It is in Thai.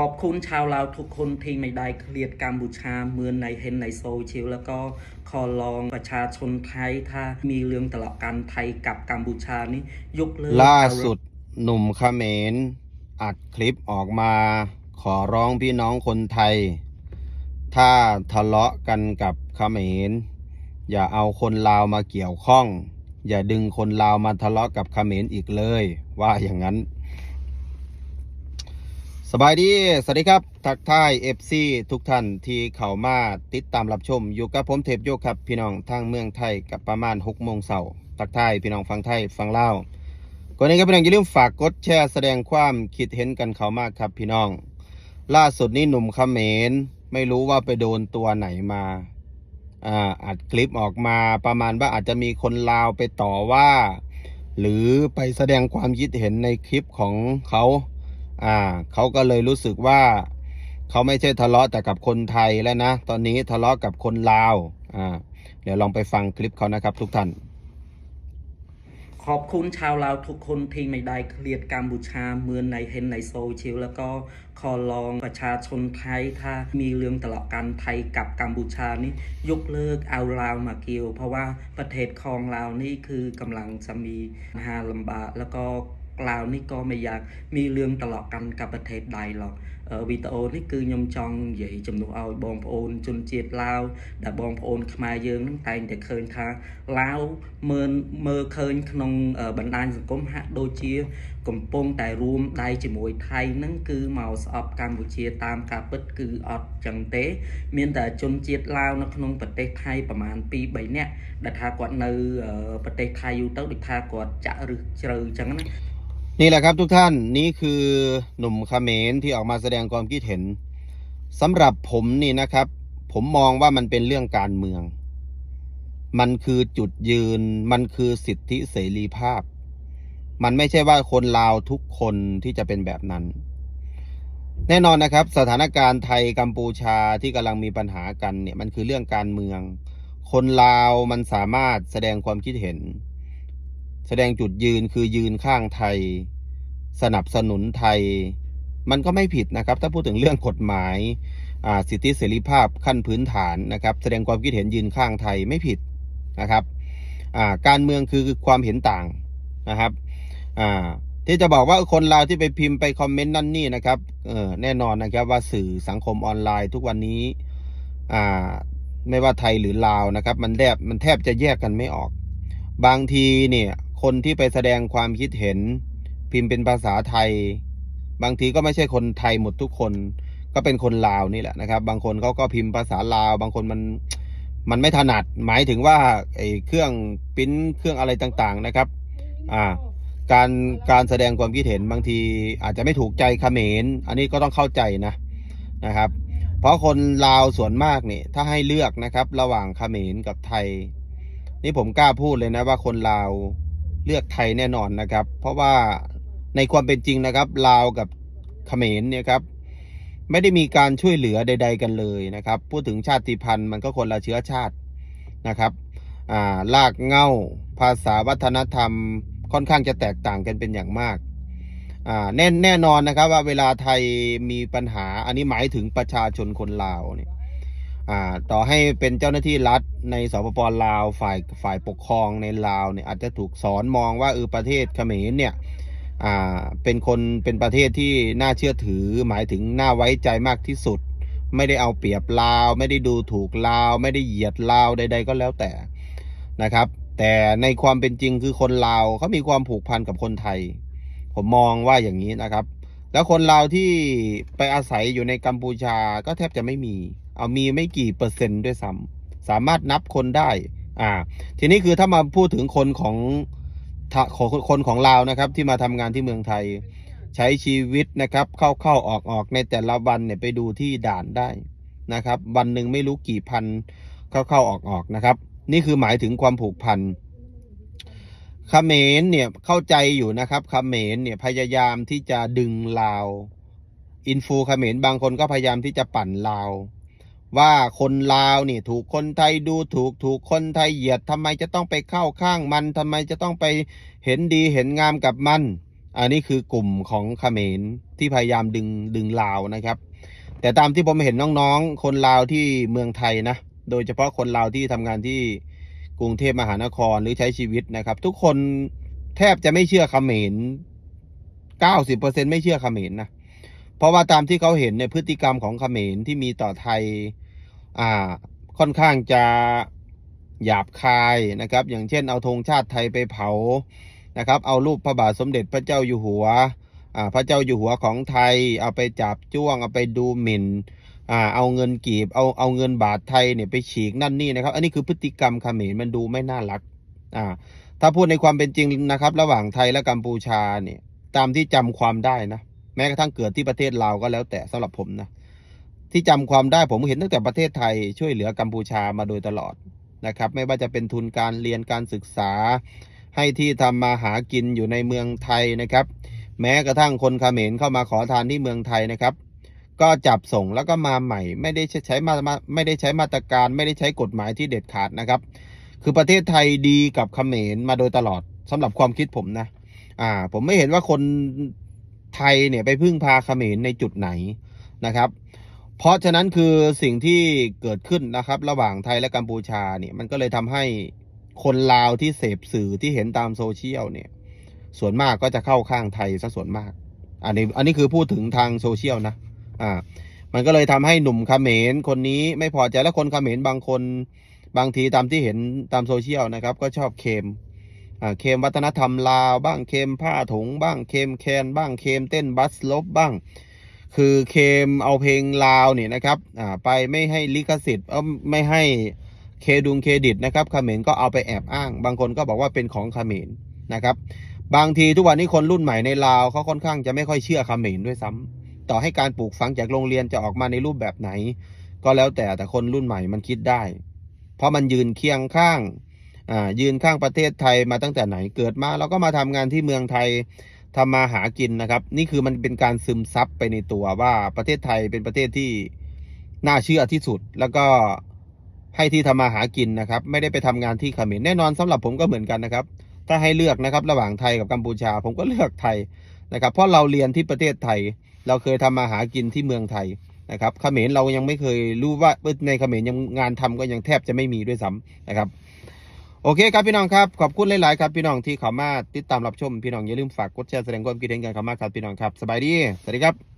ขอบคุณชาวลาวทุกคนที่ไม่ได้เครียดกัมพูชาเหมือนในเห็นในโซเชียลแล้วก็ขอลองประชาชนไทยถ้ามีเรื่องทะเลาะกันไทยกับกัมพูชานี้ยกเลิกล่าสุดหนุ่มเขมรอัดคลิปออกมา ขอร้องพี่น้องคนไทย ถ้าทะเลาะกันกับเขมรอย่าเอาคนลาวมาเกี่ยวข้อง อย่าดึงคนลาวมาทะเลาะกับเขมรอีกเลย ว่าอย่างนั้น สบายดี สวัสดีครับ ทักทายเอฟซีทุกท่านที่เข้ามาติดตามรับชม อยู่กับผมเทพโยกครับ พี่น้องทางเมืองไทยกับประมาณ6โมงเช้าทักทายพี่น้องฟังไทยฟังเล่าก่อนนี้ครับพี่น้องอย่าลืมฝากกดแชร์แสดงความคิดเห็นกันเข้ามากครับพี่น้อง ล่าสุดนี้หนุ่มเขมรไม่รู้ว่าไปโดนตัวไหนมาอ่าอัดคลิปออกมาประมาณว่าอาจจะมีคนลาวไปต่อว่า หรือไปแสดงความคิดเห็นในคลิปของเขา อ่าเขาก็เลยรู้สึกว่าเขาไม่ใช่ทะเลาะแต่กับคนไทยแล้วนะ ตอนนี้ทะเลาะกับคนลาวอ่าเดี๋ยวลองไปฟังคลิปเขานะครับ ทุกท่าน ขอบคุณชาวลาวทุกคนที่ไม่ได้เครียดกัมพูชาเหมือนในเห็นในโซเชียลแล้วก็ขอลองประชาชนไทยถ้ามีเรื่องทะเลาะกันไทยกับกัมพูชานี้ยกเลิกเอาลาวมาเกี่ยว เพราะว่าประเทศของลาวนี่คือกำลังจะมีปัญหาลำบากแล้วก็ ក្លាវនេះក៏មួយយ៉ាងមានរឿងតឡកកម្មកប្រទេសដៃឡប់វីដេអូនេះគឺខ្ញុំចង់និយាយជំនួសឲ្យបងប្អូនជនជាតិឡាវដែលបងប្អូនខ្មែរយើងនឹងតែងតែឃើញថាឡាវមើលមើលឃើញក្នុងបណ្ដាញសង្គមហាក់ដូចជា កំពុងតែរួមដៃជាមួយថៃនឹងគឺមកស្អប់កម្ពុជាតាមការពិតគឺអត់ចឹងទេ មានតែជនជាតិឡាវនៅក្នុងប្រទេសថៃប្រមាណ2 3នាក់ដែលថាគាត់នៅប្រទេសថៃយូរទៅដូចថាគាត់ចាក់ឬជ្រៅចឹងណា นี่แหละครับทุกท่านนี่คือหนุ่มเขมรที่ออกมาแสดงความคิดเห็นสำหรับผมนี่นะครับ ผมมองว่ามันเป็นเรื่องการเมือง มันคือจุดยืน มันคือสิทธิเสรีภาพ มันไม่ใช่ว่าคนลาวทุกคนที่จะเป็นแบบนั้น แน่นอนนะครับ สถานการณ์ไทยกัมพูชาที่กำลังมีปัญหากันเนี่ยมันคือเรื่องการเมือง คนลาวมันสามารถแสดงความคิดเห็น แสดงจุดยืนคือยืนข้างไทย สนับสนุนไทย มันก็ไม่ผิดนะครับ ถ้าพูดถึงเรื่องกฎหมายาสิทธิเสรีภาพขั้นพื้นฐานนะครับ แสดงความคิดเห็นยืนข้างไทยไม่ผิดนะครับาการเมืองคือความเห็นต่างนะครับที่จะบอกว่าคนลาวที่ไปพิมพ์ไปคอมเมนต์นั่นนี่นะครับแน่นอนนะครับว่าสื่อสังคมออนไลน์ทุกวันนี้ไม่ว่าไทยหรือลาวนะครับ มันแทบมันแทบจะแยกกันไม่ออก บางทีเนี่ย คนที่ไปแสดงความคิดเห็น พิมพ์เป็นภาษาไทย บางทีก็ไม่ใช่คนไทยหมดทุกคน ก็เป็นคนลาวนี่แหละนะครับ บางคนเขาก็พิมพ์ภาษาลาว บางคนมันมันไม่ถนัด หมายถึงว่าไอ้เครื่องปริ้นเครื่องอะไรต่างๆนะครับ อ่า การการแสดงความคิดเห็นบางทีอาจจะไม่ถูกใจเขมร อันนี้ก็ต้องเข้าใจนะนะครับ เพราะคนลาวส่วนมากนี่ถ้าให้เลือกนะครับ ระหว่างเขมรกับไทย นี่ผมกล้าพูดเลยนะว่าคนลาว เลือกไทยแน่นอนนะครับ เพราะว่าในความเป็นจริงนะครับลาวกับเขมรเนี่ยครับไม่ได้มีการช่วยเหลือใด ๆ กันเลยนะครับ พูดถึงชาติพันธุ์มันก็คนละเชื้อชาตินะครับอ่าลากเง้าภาษาวัฒนธรรมค่อนข้างจะแตกต่างกันเป็นอย่างมากอ่าแน่แน่นอนนะครับว่าเวลาไทยมีปัญหาอันนี้หมายถึงประชาชนคนลาวเนี่ย ต่อให้เป็นเจ้าหน้าที่รัฐในสปปลาวฝ่ายฝ่ายปกครองในลาวเนี่ยอาจจะถูกสอนมองว่าเออประเทศเขมรเนี่ยอ่าเป็นคนเป็นประเทศที่น่าเชื่อถือ หมายถึงน่าไว้ใจมากที่สุด ไม่ได้เอาเปรียบลาว ไม่ได้ดูถูกลาว ไม่ได้เหยียดลาวใด ๆ ก็แล้วแต่นะครับ แต่ในความเป็นจริงคือคนลาวเขามีความผูกพันกับคนไทย ผมมองว่าอย่างนี้นะครับ แล้วคนลาวที่ไปอาศัยอยู่ในกัมพูชาก็แทบจะไม่มี เอามีไม่กี่เปอร์เซ็นต์ด้วยซ้ำสามารถนับคนได้ อ่า ทีนี้คือถ้ามาพูดถึงคนของของคนของลานะครับ ที่มาทำงานที่เมืองไทย ใช้ชีวิตนะครับ เข้าเข้าออกออกในแต่ละวันเนี่ยไปดูที่ด่านได้นะครับ วันหนึ่งไม่รู้กี่พันเข้าเข้าออกออกนะครับ นี่คือหมายถึงความผูกพันเขมรเนี่ยเข้าใจอยู่นะครับเขมรเนี่ยพยายามที่จะดึงลาว อินฟูเขมรบางคนก็พยายามที่จะปั่นลาว ว่าคนลาวนี่ถูกคนไทยดูถูกถูกคนไทยเหยียดทำไมจะต้องไปเข้าข้างมันทำไมจะต้องไปเห็นดีเห็นงามกับมัน อันนี้คือกลุ่มของเขมรที่พยายามดึงดึงลาวนะครับ แต่ตามที่ผมเห็นน้องๆ คนลาวที่เมืองไทยนะ โดยเฉพาะคนลาวที่ทำงานที่กรุงเทพมหานครหรือใช้ชีวิตนะครับ ทุกคนแทบจะไม่เชื่อเขมรเก้าสิบเปอร์เซ็นไม่เชื่อเขมรนะ เพราะว่าตามที่เขาเห็นในยพฤติกรรมของเขมรที่มีต่อไทยอ่าค่อนข้างจะหยาบคายนะครับ อย่างเช่นเอาธงชาติไทยไปเผานะครับ เอารูปพระบาทสมเด็จพระเจ้าอยู่หัวอ่าพระเจ้าอยู่หัวของไทย เอาไปจับจ้วง เอาไปดูหมิ่นอ่าเอาเงินกีบ เอาเอาเงินบาทไทยเนี่ยไปฉีกนั่นนี่นะครับ อันนี้คือพฤติกรรมเขมรมันดูไม่น่ารักอ่าถ้าพูดในความเป็นจริงนะครับ ระหว่างไทยและกัมพูชาเนี่ยตามที่จำความได้นะ แม้กระทั่งเกิดที่ประเทศลาวก็แล้วแต่สำหรับผมนะที่จำความได้ผมเห็นตั้งแต่ประเทศไทยช่วยเหลือกัมพูชามาโดยตลอดนะครับ ไม่ว่าจะเป็นทุนการเรียนการศึกษา ให้ที่ทำมาหากินอยู่ในเมืองไทยนะครับ แม้กระทั่งคนเขมรเข้ามาขอทานที่เมืองไทยนะครับ ก็จับส่งแล้วก็มาใหม่ ไม่ได้ใช้มามาไม่ได้ใช้มาตรการไม่ได้ใช้กฎหมายที่เด็ดขาดนะครับ คือประเทศไทยดีกับเขมรมาโดยตลอดสำหรับความคิดผมนะอ่าผมไม่เห็นว่าคน ไทยเนี่ยไปพึ่งพาเขมรในจุดไหนนะครับ เพราะฉะนั้นคือสิ่งที่เกิดขึ้นนะครับ ระหว่างไทยและกัมพูชาเนี่ยมันก็เลยทำให้คนลาวที่เสพสื่อที่เห็นตามโซเชียลเนี่ย ส่วนมากก็จะเข้าข้างไทยซะส่วนมาก อันนี้อันนี้คือพูดถึงทางโซเชียลนะอ่ามันก็เลยทำให้หนุ่มเขมรคนนี้ไม่พอใจและคนเขมรบางคนบางทีตามที่เห็นตามโซเชียลนะครับ ก็ชอบเคม เคมวัฒนธรรมลาวบ้างเคมผ้าถุงบ้างเคมแคนบ้างเคมเต้นบัสลบบ้าง คือเคมเอาเพลงลาวเนี่ยนะครับไปไม่ให้ลิขสิทธิ์ไม่ให้เคดุงเครดิตนะครับเขมรก็เอาไปแอบอ้าง บางคนก็บอกว่าเป็นของเขมรนะครับบางทีทุกวันนี้คนรุ่นใหม่ในลาวเขาค่อนข้างจะไม่ค่อยเชื่อเขมรด้วยซ้ำต่อให้การปลูกฝังจากโรงเรียนจะออกมาในรูปแบบไหน ก็แล้วแต่แต่คนรุ่นใหม่มันคิดได้ เพราะมันยืนเคียงข้าง ยืนข้างประเทศไทยมาตั้งแต่ไหนเกิดมาเราก็มาทำงานที่เมืองไทยทำมาหากินนะครับ นี่คือมันเป็นการซึมซับไปในตัวว่าประเทศไทยเป็นประเทศที่น่าเชื่อที่สุด แล้วก็ให้ที่ทำมาหากินนะครับ ไม่ได้ไปทำงานที่เขมรแน่นอนสำหรับผมก็เหมือนกันนะครับ ถ้าให้เลือกนะครับ ระหว่างไทยกับกัมพูชา ผมก็เลือกไทยนะครับ เพราะเราเรียนที่ประเทศไทย เราเคยทำมาหากินที่เมืองไทยนะครับเขมรเรายังไม่เคยรู้ว่าในเขมรยังงานทำก็ยังแทบจะไม่มีด้วยซ้ำนะครับ โอเคครับพี่น้องครับขอบคุณหลาย ๆ ครับพี่น้องที่เข้ามาติดตามรับชมพี่น้องอย่าลืมฝากกดแชร์แสดงความคิดเห็นกันเข้ามาครับพี่น้องครับสบายดีสวัสดีครับ